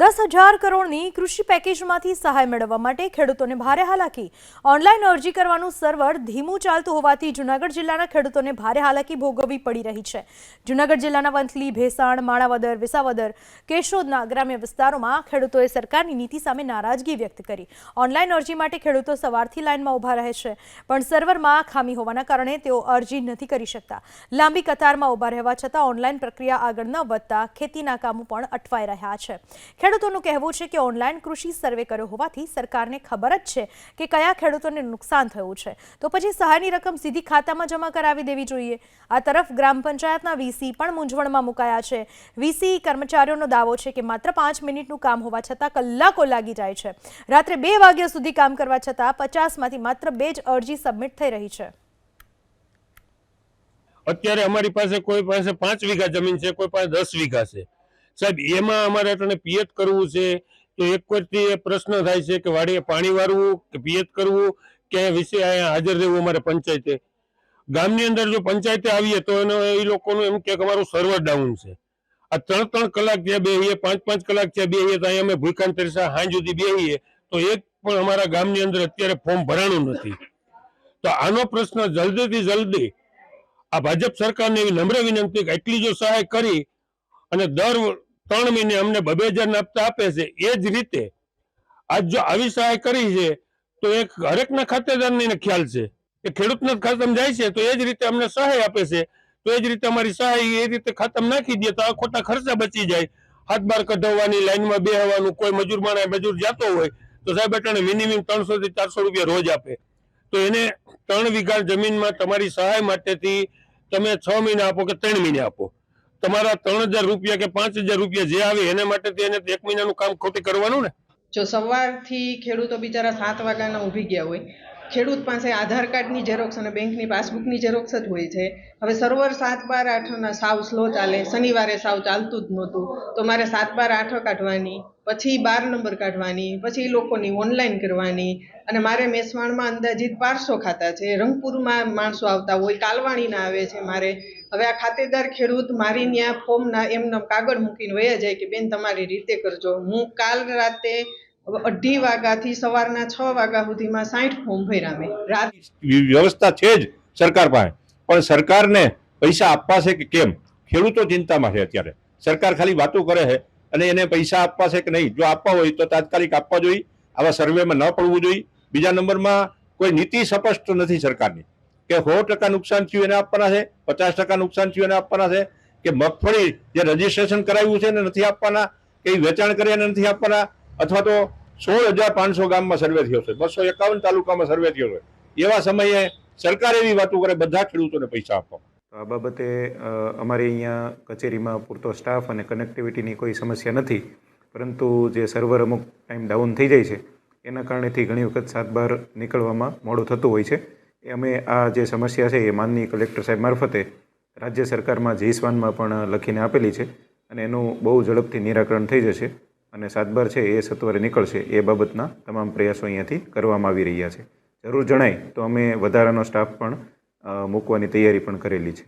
દસ હજાર કરોડની કૃષિ પેકેજમાંથી સહાય મેળવવા માટે ખેડૂતોને ભારે હાલાકી. ઓનલાઈન અરજી કરવાનું સર્વર ધીમું ચાલતું હોવાથી જૂનાગઢ જિલ્લાના ખેડૂતોને ભારે હાલાકી ભોગવવી પડી રહી છે. જૂનાગઢ જિલ્લાના વંથલી, ભેસાણ, માણાવદર, વિસાવદર, કેશોદના ગ્રામ્ય વિસ્તારોમાં ખેડૂતોએ સરકારની નીતિ સામે નારાજગી વ્યક્ત કરી. ઓનલાઈન અરજી માટે ખેડૂતો સવારથી લાઇનમાં ઊભા રહે છે, પણ સર્વરમાં ખામી હોવાના કારણે તેઓ અરજી નથી કરી શકતા. લાંબી કતારમાં ઊભા રહેવા છતાં ઓનલાઈન પ્રક્રિયા આગળ ન વધતા ખેતીના કામો પણ અટવાઈ રહ્યા છે. ખેડૂતોનું કહેવું છે કે ઓનલાઈન કૃષિ સર્વે કર્યો હોવાથી સરકારને ખબર જ છે કે કયા ખેડૂતોને નુકસાન થયું છે. તો પછી સહાયની રકમ સીધી ખાતામાં જમા કરાવી દેવી જોઈએ. આ તરફ ગ્રામ પંચાયતના વીસી પણ મૂંઝવણમાં મુકાયા છે. વીસી કર્મચારીઓનો દાવો છે કે માત્ર પાંચ મિનિટનું કામ હોવા છતાં કલાકો લાગી જાય છે. રાત્રે બે વાગ્યા સુધી કામ કરવા છતાં પચાસમાંથી માત્ર બે જ અરજી સબમિટ થઈ રહી છે. અત્યારે અમારી પાસે કોઈ પાસે પાંચ વીઘા જમીન છે, કોઈ પાસે દસ વીઘા છે. સાહેબ, એમાં અમારે તને પિયત કરવું છે તો એક વખતથી એ પ્રશ્ન થાય છે કે વાડીએ પાણી વાળવું કે પિયત કરવું, કે વિશે અહીંયા હાજર રહેવું અમારે પંચાયતે. ગામની અંદર જો પંચાયતે આવીએ તો એનો એ લોકોનું એમ કે અમારું સર્વર ડાઉન છે. આ ત્રણ ત્રણ કલાક ત્યાં બેહીએ, પાંચ પાંચ કલાક ત્યાં બેહીએ, તો અહીંયા અમે ભૂકાંત તરીસા હાંજ સુધી બેહીએ, તો એક પણ અમારા ગામની અંદર અત્યારે ફોર્મ ભરાણું નથી. તો આનો પ્રશ્ન જલ્દીથી જલ્દી આ ભાજપ સરકારને એવી નમ્ર વિનંતી કે એટલી જો સહાય કરી અને દર ત્રણ મહિને અમને બબે હજાર હપ્તા આપે છે, એ જ રીતે. આજ જો આવી સહાય કરી છે, તો એક હરેકના ખાતેદારને ખ્યાલ છે. એ ખેડૂતને ખાતામાં જાય છે, તો એ જ રીતે અમને સહાય આપે છે. તો એ જ રીતે અમારી સહાય એ રીતે ખાતમ નાખી દે, તો આ ખોટા ખર્ચા બચી જાય. હાથ બાર કઢાવવાની, લાઈનમાં બેહવાનું, કોઈ મજૂર માણે મજૂર જતો હોય, તો સાહેબ એટલે મિનિમમ ત્રણસો થી ચારસો રૂપિયા રોજ આપે. તો એને ત્રણ વીઘા જમીનમાં તમારી સહાય માટેથી તમે છ મહિના આપો કે ત્રણ મહિને આપો. તમારા ત્રણ હજાર રૂપિયા કે પાંચ હજાર રૂપિયા જે આવે એના માટે તેને એક મહિનાનું કામ ખોટી કરવાનું ને? જો સવારથી ખેડૂતો બિચારા સાત વાગ્યાના ઊભી ગયા હોય ખેડૂત પાસે આધાર કાર્ડની ઝેરોક્સ અને બેંકની પાસબુકની ઝેરોક્સ જ હોય છે. હવે સર્વર સાત બાર આઠના સાવ સ્લો ચાલે. શનિવારે સાવ ચાલતું જ નહોતું. તો મારે સાત બાર આઠ કાઢવાની, પછી બાર નંબર કાઢવાની, પછી લોકોની ઓનલાઈન કરવાની અને મારે મેસવાણમાં અંદાજિત બારસો ખાતા છે. રંગપુરમાં માણસો આવતા હોય, કાલવાણીના આવે છે મારે. હવે આ ખાતેદાર ખેડૂત મારી ત્યાં ફોર્મના એમને કાગળ મૂકીને વયા જાય કે, બેન, તમારી રીતે કરજો. હું કાલ રાતે અઢી વાગ્યાથી સવારના છ વાગ્યા સુધીમાં સાઠ ફોર્મ ભર્યા મેં વ્યવસ્થા છે જ સરકાર પાસે. પણ સરકારને પૈસા આપવા છે કે કેમ? ખેડૂતો ચિંતામાં છે અત્યારે. સરકાર ખાલી વાતો કરે છે અને એને પૈસા આપવા છે કે નહીં? જો આપવા હોય તો તાત્કાલિક આપવા જોઈએ. આવા સર્વેમાં ન પડવું જોઈએ. બીજા નંબરમાં કોઈ નીતિ સ્પષ્ટ નથી સરકારની. કે સો ટકા નુકસાન થયું એને આપવાના છે, પચાસ ટકા નુકસાન થયું એને આપવાના છે, કે મગફળી જે રજીસ્ટ્રેશન કરાવ્યું છે એને નથી આપવાના, કે વેચાણ કરે એને નથી આપવાના અથવા તો સોળ હજાર પાંચસો ગામમાં સર્વે થયો છે. બસો એકાવન તાલુકામાં સર્વે થયો છે. એવા સમયે સરકાર એવી વાતો કરે, બધા ખેડૂતોને પૈસા આપવા. આ બાબતે અમારી અહીંયા કચેરીમાં પૂરતો સ્ટાફ અને કનેક્ટિવિટીની કોઈ સમસ્યા નથી, પરંતુ જે સર્વર અમુક ટાઈમ ડાઉન થઈ જાય છે, એના કારણેથી ઘણી વખત સાત બાર નીકળવામાં મોડું થતું હોય છે. એ અમે આ જે સમસ્યા છે એ માનનીય કલેક્ટર સાહેબ મારફતે રાજ્ય સરકારમાં જીસવાનમાં પણ લખીને આપેલી છે અને એનું બહુ ઝડપથી નિરાકરણ થઈ જશે. અને સાતબાર છે, એ સત્વરે નીકળશે. એ બાબતના તમામ પ્રયાસો અહીંયાથી કરવામાં આવી રહ્યા છે. જરૂર જણાય તો અમે વધારાનો સ્ટાફ પણ મૂકવાની તૈયારી પણ કરેલી છે.